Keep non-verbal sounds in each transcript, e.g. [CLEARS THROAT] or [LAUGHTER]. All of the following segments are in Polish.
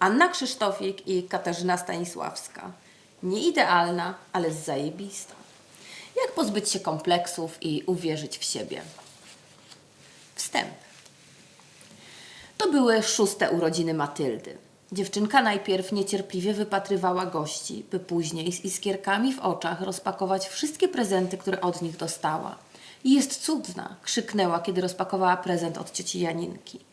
Anna Krzysztofik i Katarzyna Stanisławska. Nie idealna, ale zajebista. Jak pozbyć się kompleksów i uwierzyć w siebie? Wstęp. To były szóste urodziny Matyldy. Dziewczynka najpierw niecierpliwie wypatrywała gości, by później z iskierkami w oczach rozpakować wszystkie prezenty, które od nich dostała. Jest cudna, krzyknęła, kiedy rozpakowała prezent od cioci Janinki.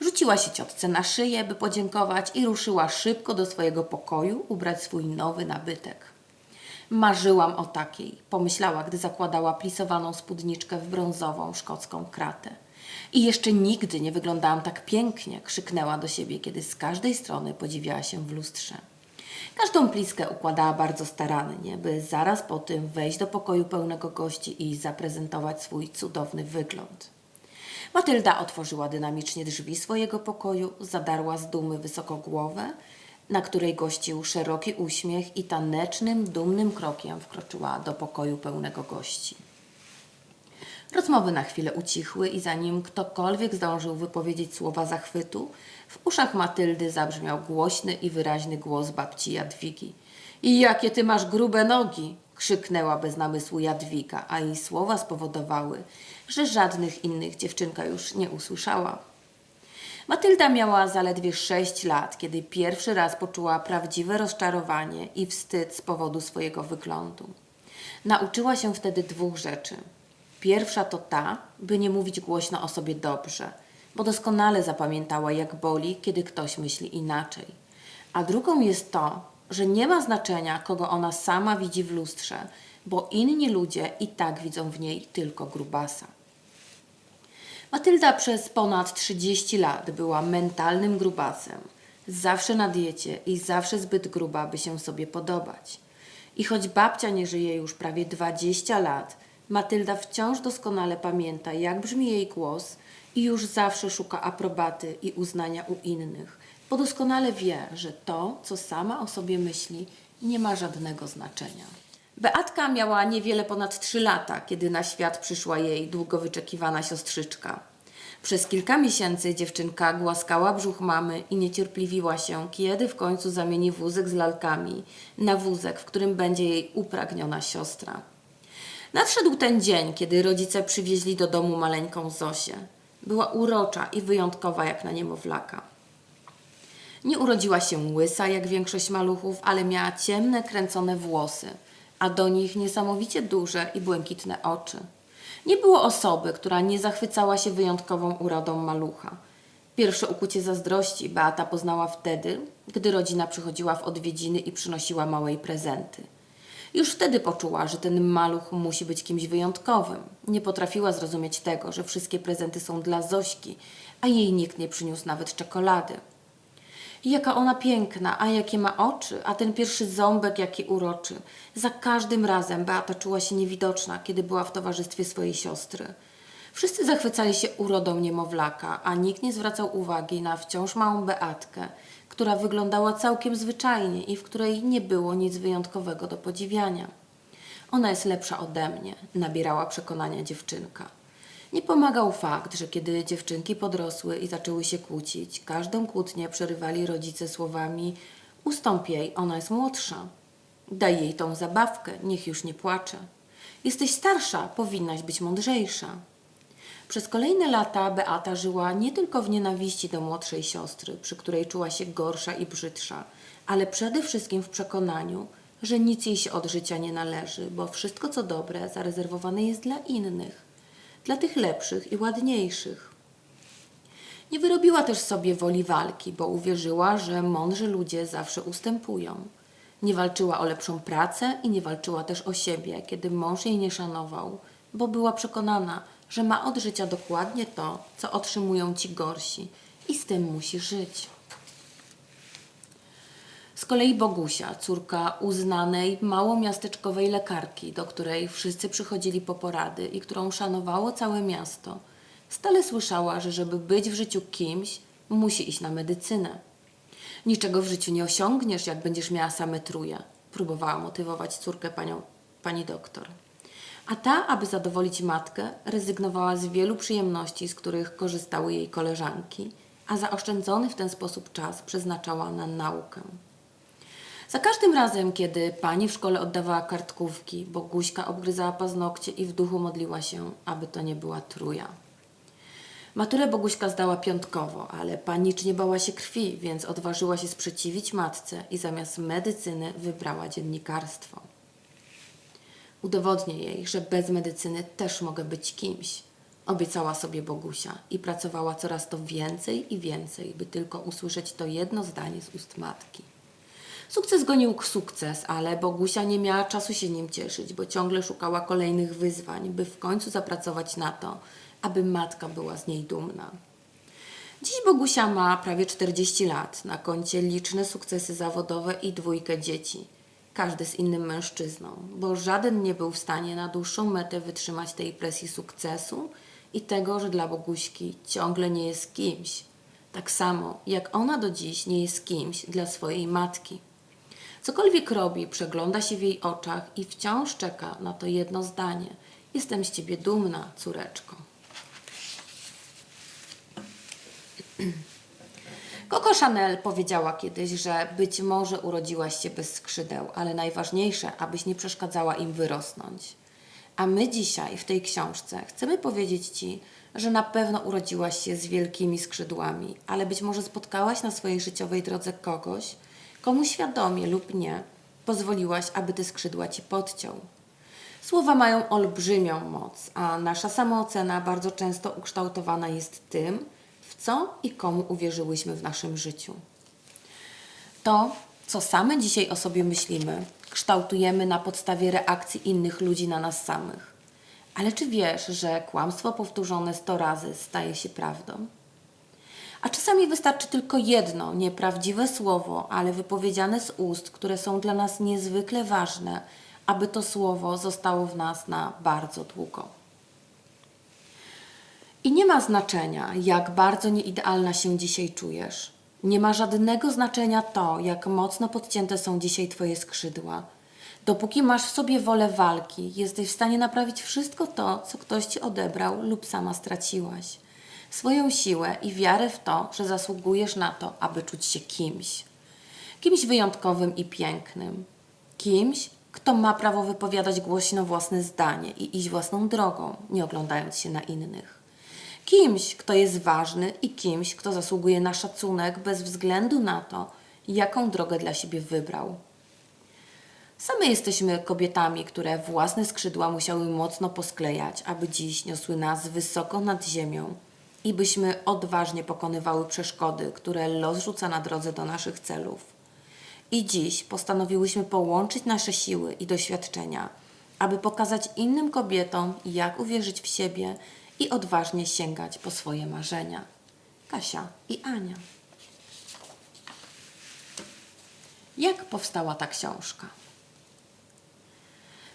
Rzuciła się ciotce na szyję, by podziękować i ruszyła szybko do swojego pokoju ubrać swój nowy nabytek. Marzyłam o takiej, pomyślała, gdy zakładała plisowaną spódniczkę w brązową szkocką kratę. I jeszcze nigdy nie wyglądałam tak pięknie, krzyknęła do siebie, kiedy z każdej strony podziwiała się w lustrze. Każdą pliskę układała bardzo starannie, by zaraz po tym wejść do pokoju pełnego gości i zaprezentować swój cudowny wygląd. Matylda otworzyła dynamicznie drzwi swojego pokoju, zadarła z dumy wysoko głowę, na której gościł szeroki uśmiech i tanecznym, dumnym krokiem wkroczyła do pokoju pełnego gości. Rozmowy na chwilę ucichły i zanim ktokolwiek zdążył wypowiedzieć słowa zachwytu, w uszach Matyldy zabrzmiał głośny i wyraźny głos babci Jadwigi. I jakie ty masz grube nogi! Krzyknęła bez namysłu Jadwiga, a jej słowa spowodowały, że żadnych innych dziewczynka już nie usłyszała. Matylda miała zaledwie sześć lat, kiedy pierwszy raz poczuła prawdziwe rozczarowanie i wstyd z powodu swojego wyglądu. Nauczyła się wtedy dwóch rzeczy. Pierwsza to ta, by nie mówić głośno o sobie dobrze, bo doskonale zapamiętała, jak boli, kiedy ktoś myśli inaczej. A drugą jest to, że nie ma znaczenia, kogo ona sama widzi w lustrze, bo inni ludzie i tak widzą w niej tylko grubasa. Matylda przez ponad 30 lat była mentalnym grubasem. Zawsze na diecie i zawsze zbyt gruba, by się sobie podobać. I choć babcia nie żyje już prawie 20 lat, Matylda wciąż doskonale pamięta, jak brzmi jej głos i już zawsze szuka aprobaty i uznania u innych, bo doskonale wie, że to, co sama o sobie myśli, nie ma żadnego znaczenia. Beatka miała niewiele ponad 3 lata, kiedy na świat przyszła jej długo wyczekiwana siostrzyczka. Przez kilka miesięcy dziewczynka głaskała brzuch mamy i niecierpliwiła się, kiedy w końcu zamieni wózek z lalkami na wózek, w którym będzie jej upragniona siostra. Nadszedł ten dzień, kiedy rodzice przywieźli do domu maleńką Zosię. Była urocza i wyjątkowa jak na niemowlaka. Nie urodziła się łysa jak większość maluchów, ale miała ciemne, kręcone włosy, a do nich niesamowicie duże i błękitne oczy. Nie było osoby, która nie zachwycała się wyjątkową urodą malucha. Pierwsze ukucie zazdrości Beata poznała wtedy, gdy rodzina przychodziła w odwiedziny i przynosiła małej prezenty. Już wtedy poczuła, że ten maluch musi być kimś wyjątkowym. Nie potrafiła zrozumieć tego, że wszystkie prezenty są dla Zośki, a jej nikt nie przyniósł nawet czekolady. Jaka ona piękna, a jakie ma oczy, a ten pierwszy ząbek jaki uroczy. Za każdym razem Beata czuła się niewidoczna, kiedy była w towarzystwie swojej siostry. Wszyscy zachwycali się urodą niemowlaka, a nikt nie zwracał uwagi na wciąż małą Beatkę, która wyglądała całkiem zwyczajnie i w której nie było nic wyjątkowego do podziwiania. Ona jest lepsza ode mnie, nabierała przekonania dziewczynka. Nie pomagał fakt, że kiedy dziewczynki podrosły i zaczęły się kłócić, każdą kłótnię przerywali rodzice słowami: Ustąp jej, ona jest młodsza. Daj jej tą zabawkę, niech już nie płacze. Jesteś starsza, powinnaś być mądrzejsza. Przez kolejne lata Beata żyła nie tylko w nienawiści do młodszej siostry, przy której czuła się gorsza i brzydsza, ale przede wszystkim w przekonaniu, że nic jej się od życia nie należy, bo wszystko co dobre zarezerwowane jest dla innych, dla tych lepszych i ładniejszych. Nie wyrobiła też sobie woli walki, bo uwierzyła, że mądrzy ludzie zawsze ustępują. Nie walczyła o lepszą pracę i nie walczyła też o siebie, kiedy mąż jej nie szanował, bo była przekonana, że ma od życia dokładnie to, co otrzymują ci gorsi i z tym musi żyć. Kolei Bogusia, córka uznanej małomiasteczkowej lekarki, do której wszyscy przychodzili po porady i którą szanowało całe miasto, stale słyszała, że żeby być w życiu kimś, musi iść na medycynę. Niczego w życiu nie osiągniesz, jak będziesz miała same truje. Próbowała motywować córkę panią, pani doktor. A ta, aby zadowolić matkę, rezygnowała z wielu przyjemności, z których korzystały jej koleżanki, a zaoszczędzony w ten sposób czas przeznaczała na naukę. Za każdym razem, kiedy pani w szkole oddawała kartkówki, Boguśka obgryzała paznokcie i w duchu modliła się, aby to nie była truja. Maturę Boguśka zdała piątkowo, ale panicznie bała się krwi, więc odważyła się sprzeciwić matce i zamiast medycyny wybrała dziennikarstwo. Udowodnię jej, że bez medycyny też mogę być kimś. Obiecała sobie Bogusia i pracowała coraz to więcej i więcej, by tylko usłyszeć to jedno zdanie z ust matki. Sukces gonił sukces, ale Bogusia nie miała czasu się nim cieszyć, bo ciągle szukała kolejnych wyzwań, by w końcu zapracować na to, aby matka była z niej dumna. Dziś Bogusia ma prawie 40 lat, na koncie liczne sukcesy zawodowe i dwójkę dzieci. Każdy z innym mężczyzną, bo żaden nie był w stanie na dłuższą metę wytrzymać tej presji sukcesu i tego, że dla Boguśki ciągle nie jest kimś. Tak samo jak ona do dziś nie jest kimś dla swojej matki. Cokolwiek robi, przegląda się w jej oczach i wciąż czeka na to jedno zdanie. Jestem z ciebie dumna, córeczko. [CLEARS THROAT] Coco Chanel powiedziała kiedyś, że być może urodziłaś się bez skrzydeł, ale najważniejsze, abyś nie przeszkadzała im wyrosnąć. A my dzisiaj w tej książce chcemy powiedzieć Ci, że na pewno urodziłaś się z wielkimi skrzydłami, ale być może spotkałaś na swojej życiowej drodze kogoś, komu świadomie lub nie pozwoliłaś, aby te skrzydła Ci podciął. Słowa mają olbrzymią moc, a nasza samoocena bardzo często ukształtowana jest tym, w co i komu uwierzyłyśmy w naszym życiu. To, co same dzisiaj o sobie myślimy, kształtujemy na podstawie reakcji innych ludzi na nas samych. Ale czy wiesz, że kłamstwo powtórzone sto razy staje się prawdą? A czasami wystarczy tylko jedno nieprawdziwe słowo, ale wypowiedziane z ust, które są dla nas niezwykle ważne, aby to słowo zostało w nas na bardzo długo. I nie ma znaczenia, jak bardzo nieidealna się dzisiaj czujesz. Nie ma żadnego znaczenia to, jak mocno podcięte są dzisiaj Twoje skrzydła. Dopóki masz w sobie wolę walki, jesteś w stanie naprawić wszystko to, co ktoś Ci odebrał lub sama straciłaś. Swoją siłę i wiarę w to, że zasługujesz na to, aby czuć się kimś. Kimś wyjątkowym i pięknym. Kimś, kto ma prawo wypowiadać głośno własne zdanie i iść własną drogą, nie oglądając się na innych kimś, kto jest ważny i kimś, kto zasługuje na szacunek bez względu na to, jaką drogę dla siebie wybrał. Same jesteśmy kobietami, które własne skrzydła musiały mocno posklejać, aby dziś niosły nas wysoko nad ziemią i byśmy odważnie pokonywały przeszkody, które los rzuca na drodze do naszych celów. I dziś postanowiłyśmy połączyć nasze siły i doświadczenia, aby pokazać innym kobietom, jak uwierzyć w siebie i odważnie sięgać po swoje marzenia. Kasia i Ania. Jak powstała ta książka?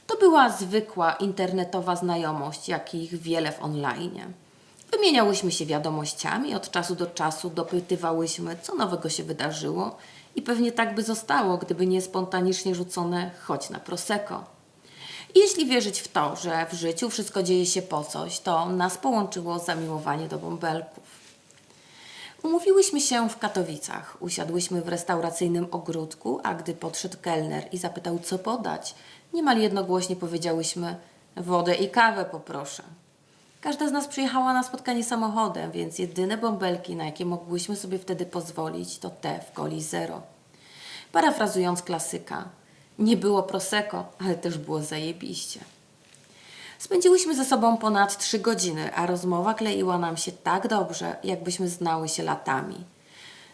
To była zwykła internetowa znajomość, jakich wiele w online. Wymieniałyśmy się wiadomościami, od czasu do czasu dopytywałyśmy, co nowego się wydarzyło i pewnie tak by zostało, gdyby nie spontanicznie rzucone choć na prosecco. I jeśli wierzyć w to, że w życiu wszystko dzieje się po coś, to nas połączyło zamiłowanie do bąbelków. Umówiłyśmy się w Katowicach. Usiadłyśmy w restauracyjnym ogródku, a gdy podszedł kelner i zapytał, co podać, niemal jednogłośnie powiedziałyśmy: Wodę i kawę poproszę. Każda z nas przyjechała na spotkanie samochodem, więc jedyne bąbelki, na jakie mogłyśmy sobie wtedy pozwolić, to te w coli zero. Parafrazując klasyka, nie było prosecco, ale też było zajebiście. Spędziłyśmy ze sobą ponad trzy godziny, a rozmowa kleiła nam się tak dobrze, jakbyśmy znały się latami.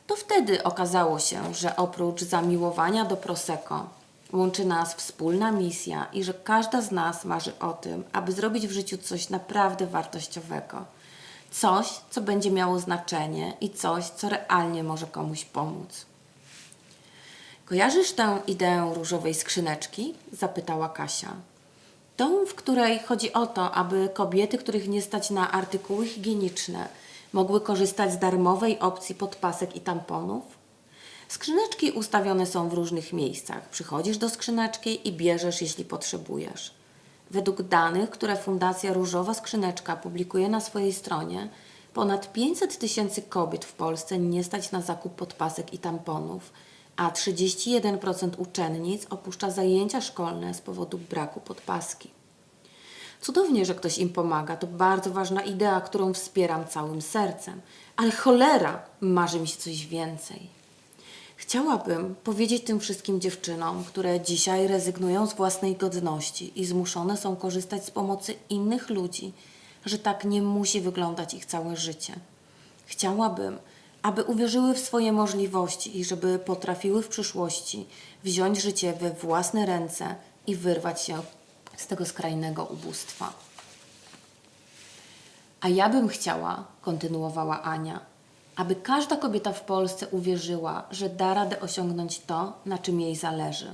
To wtedy okazało się, że oprócz zamiłowania do Prosecco łączy nas wspólna misja i że każda z nas marzy o tym, aby zrobić w życiu coś naprawdę wartościowego. Coś, co będzie miało znaczenie i coś, co realnie może komuś pomóc. Kojarzysz tę ideę różowej skrzyneczki? zapytała Kasia. Tą, w której chodzi o to, aby kobiety, których nie stać na artykuły higieniczne, mogły korzystać z darmowej opcji podpasek i tamponów? Skrzyneczki ustawione są w różnych miejscach. Przychodzisz do skrzyneczki i bierzesz, jeśli potrzebujesz. Według danych, które Fundacja Różowa Skrzyneczka publikuje na swojej stronie, Ponad 500 tysięcy kobiet w Polsce nie stać na zakup podpasek i tamponów, a 31% uczennic opuszcza zajęcia szkolne z powodu braku podpaski. Cudownie, że ktoś im pomaga, to bardzo ważna idea, którą wspieram całym sercem, ale cholera, marzy mi się coś więcej. Chciałabym powiedzieć tym wszystkim dziewczynom, które dzisiaj rezygnują z własnej godności i zmuszone są korzystać z pomocy innych ludzi, że tak nie musi wyglądać ich całe życie. Chciałabym, aby uwierzyły w swoje możliwości i żeby potrafiły w przyszłości wziąć życie we własne ręce i wyrwać się z tego skrajnego ubóstwa. A ja bym chciała, kontynuowała Ania, aby każda kobieta w Polsce uwierzyła, że da radę osiągnąć to, na czym jej zależy.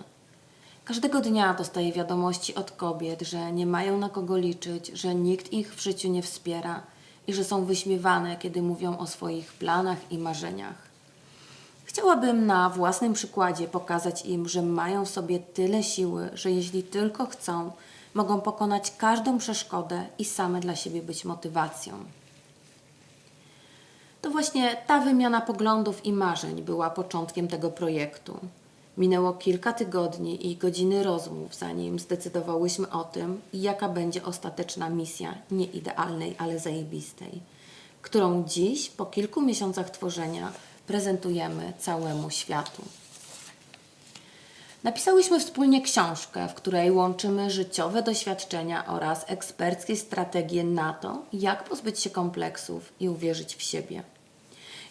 Każdego dnia dostaję wiadomości od kobiet, że nie mają na kogo liczyć, że nikt ich w życiu nie wspiera i że są wyśmiewane, kiedy mówią o swoich planach i marzeniach. Chciałabym na własnym przykładzie pokazać im, że mają w sobie tyle siły, że jeśli tylko chcą, mogą pokonać każdą przeszkodę i same dla siebie być motywacją. To właśnie ta wymiana poglądów i marzeń była początkiem tego projektu. Minęło kilka tygodni i godziny rozmów, zanim zdecydowałyśmy o tym, jaka będzie ostateczna misja nieidealnej, ale zajebistej, którą dziś, po kilku miesiącach tworzenia, prezentujemy całemu światu. Napisałyśmy wspólnie książkę, w której łączymy życiowe doświadczenia oraz eksperckie strategie na to, jak pozbyć się kompleksów i uwierzyć w siebie.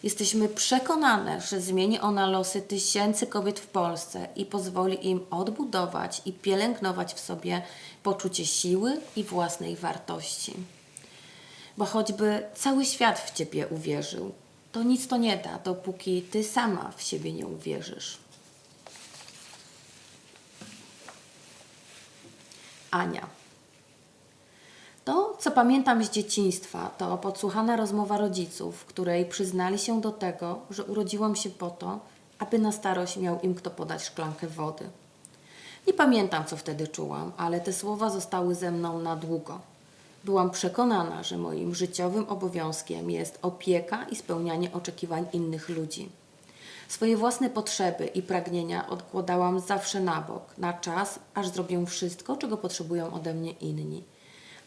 Jesteśmy przekonane, że zmieni ona losy tysięcy kobiet w Polsce i pozwoli im odbudować i pielęgnować w sobie poczucie siły i własnej wartości. Bo choćby cały świat w Ciebie uwierzył, to nic to nie da, dopóki Ty sama w siebie nie uwierzysz. Ania. To, co pamiętam z dzieciństwa, to podsłuchana rozmowa rodziców, w której przyznali się do tego, że urodziłam się po to, aby na starość miał im kto podać szklankę wody. Nie pamiętam, co wtedy czułam, ale te słowa zostały ze mną na długo. Byłam przekonana, że moim życiowym obowiązkiem jest opieka i spełnianie oczekiwań innych ludzi. Swoje własne potrzeby i pragnienia odkładałam zawsze na bok, na czas, aż zrobię wszystko, czego potrzebują ode mnie inni.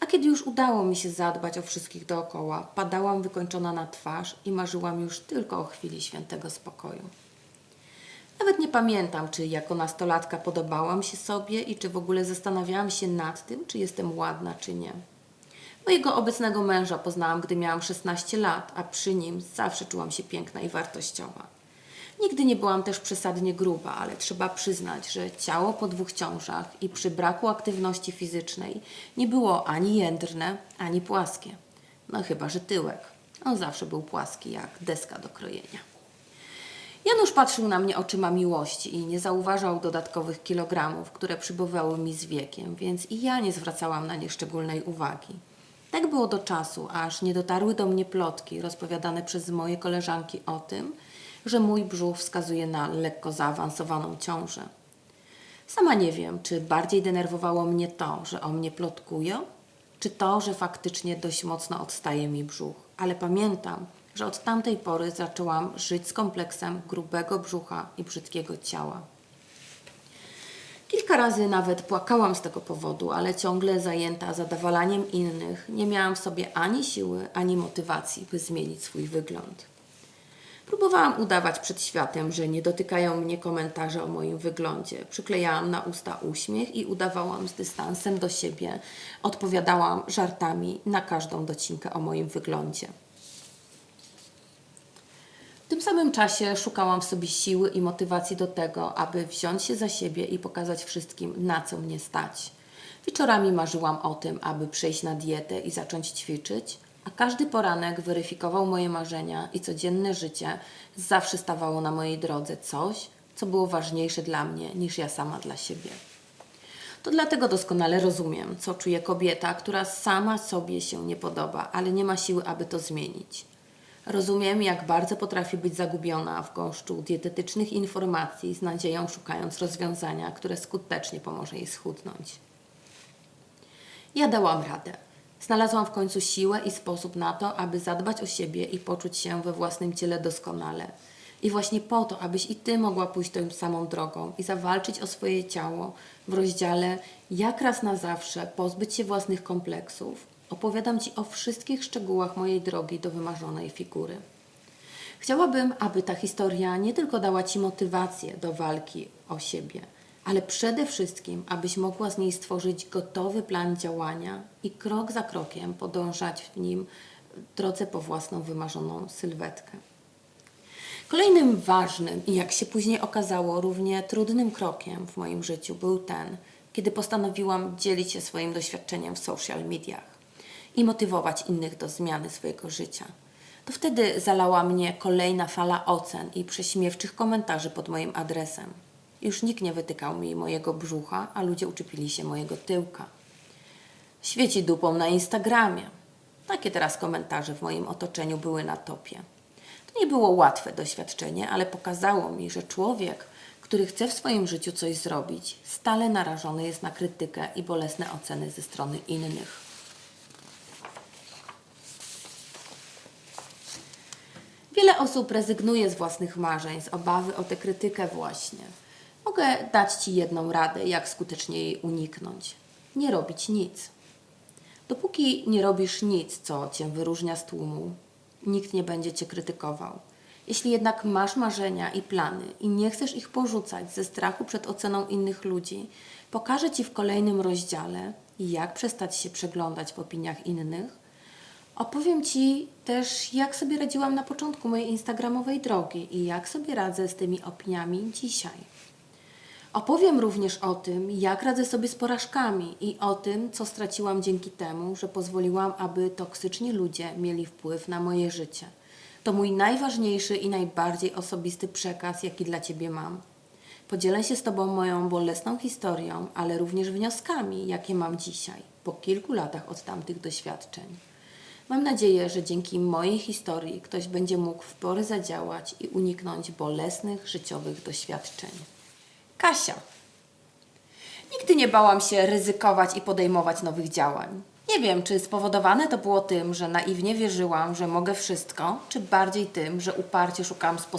A kiedy już udało mi się zadbać o wszystkich dookoła, padałam wykończona na twarz i marzyłam już tylko o chwili świętego spokoju. Nawet nie pamiętam, czy jako nastolatka podobałam się sobie i czy w ogóle zastanawiałam się nad tym, czy jestem ładna, czy nie. Mojego obecnego męża poznałam, gdy miałam 16 lat, a przy nim zawsze czułam się piękna i wartościowa. Nigdy nie byłam też przesadnie gruba, ale trzeba przyznać, że ciało po dwóch ciążach i przy braku aktywności fizycznej nie było ani jędrne, ani płaskie. No chyba, że tyłek. On zawsze był płaski jak deska do krojenia. Janusz patrzył na mnie oczyma miłości i nie zauważał dodatkowych kilogramów, które przybywały mi z wiekiem, więc i ja nie zwracałam na nie szczególnej uwagi. Tak było do czasu, aż nie dotarły do mnie plotki rozpowiadane przez moje koleżanki o tym, że mój brzuch wskazuje na lekko zaawansowaną ciążę. Sama nie wiem, czy bardziej denerwowało mnie to, że o mnie plotkują, czy to, że faktycznie dość mocno odstaje mi brzuch. Ale pamiętam, że od tamtej pory zaczęłam żyć z kompleksem grubego brzucha i brzydkiego ciała. Kilka razy nawet płakałam z tego powodu, ale ciągle zajęta zadawalaniem innych, nie miałam w sobie ani siły, ani motywacji, by zmienić swój wygląd. Próbowałam udawać przed światem, że nie dotykają mnie komentarze o moim wyglądzie. Przyklejałam na usta uśmiech i udawałam z dystansem do siebie. Odpowiadałam żartami na każdą docinkę o moim wyglądzie. W tym samym czasie szukałam w sobie siły i motywacji do tego, aby wziąć się za siebie i pokazać wszystkim, na co mnie stać. Wieczorami marzyłam o tym, aby przejść na dietę i zacząć ćwiczyć, a każdy poranek weryfikował moje marzenia i codzienne życie zawsze stawało na mojej drodze coś, co było ważniejsze dla mnie niż ja sama dla siebie. To dlatego doskonale rozumiem, co czuje kobieta, która sama sobie się nie podoba, ale nie ma siły, aby to zmienić. Rozumiem, jak bardzo potrafi być zagubiona w gąszczu dietetycznych informacji, z nadzieją szukając rozwiązania, które skutecznie pomoże jej schudnąć. Ja dałam radę. Znalazłam w końcu siłę i sposób na to, aby zadbać o siebie i poczuć się we własnym ciele doskonale. I właśnie po to, abyś i ty mogła pójść tą samą drogą i zawalczyć o swoje ciało w rozdziale Jak raz na zawsze pozbyć się własnych kompleksów, opowiadam ci o wszystkich szczegółach mojej drogi do wymarzonej figury. Chciałabym, aby ta historia nie tylko dała Ci motywację do walki o siebie, ale przede wszystkim, abyś mogła z niej stworzyć gotowy plan działania i krok za krokiem podążać w nim w drodze po własną wymarzoną sylwetkę. Kolejnym ważnym i jak się później okazało, równie trudnym krokiem w moim życiu był ten, kiedy postanowiłam dzielić się swoim doświadczeniem w social mediach i motywować innych do zmiany swojego życia. To wtedy zalała mnie kolejna fala ocen i prześmiewczych komentarzy pod moim adresem. Już nikt nie wytykał mi mojego brzucha, a ludzie uczepili się mojego tyłka. Świeci dupą na Instagramie. Takie teraz komentarze w moim otoczeniu były na topie. To nie było łatwe doświadczenie, ale pokazało mi, że człowiek, który chce w swoim życiu coś zrobić, stale narażony jest na krytykę i bolesne oceny ze strony innych. Wiele osób rezygnuje z własnych marzeń, z obawy o tę krytykę właśnie. Mogę dać Ci jedną radę, jak skutecznie jej uniknąć. Nie robić nic. Dopóki nie robisz nic, co Cię wyróżnia z tłumu, nikt nie będzie Cię krytykował. Jeśli jednak masz marzenia i plany i nie chcesz ich porzucać ze strachu przed oceną innych ludzi, pokażę Ci w kolejnym rozdziale, jak przestać się przeglądać w opiniach innych, Opowiem Ci też, jak sobie radziłam na początku mojej instagramowej drogi i jak sobie radzę z tymi opiniami dzisiaj. Opowiem również o tym, jak radzę sobie z porażkami i o tym, co straciłam dzięki temu, że pozwoliłam, aby toksyczni ludzie mieli wpływ na moje życie. To mój najważniejszy i najbardziej osobisty przekaz, jaki dla Ciebie mam. Podzielę się z Tobą moją bolesną historią, ale również wnioskami, jakie mam dzisiaj, po kilku latach od tamtych doświadczeń. Mam nadzieję, że dzięki mojej historii ktoś będzie mógł w porę zadziałać i uniknąć bolesnych życiowych doświadczeń. Kasia. Nigdy nie bałam się ryzykować i podejmować nowych działań. Nie wiem, czy spowodowane to było tym, że naiwnie wierzyłam, że mogę wszystko, czy bardziej tym, że uparcie szukałam sposobu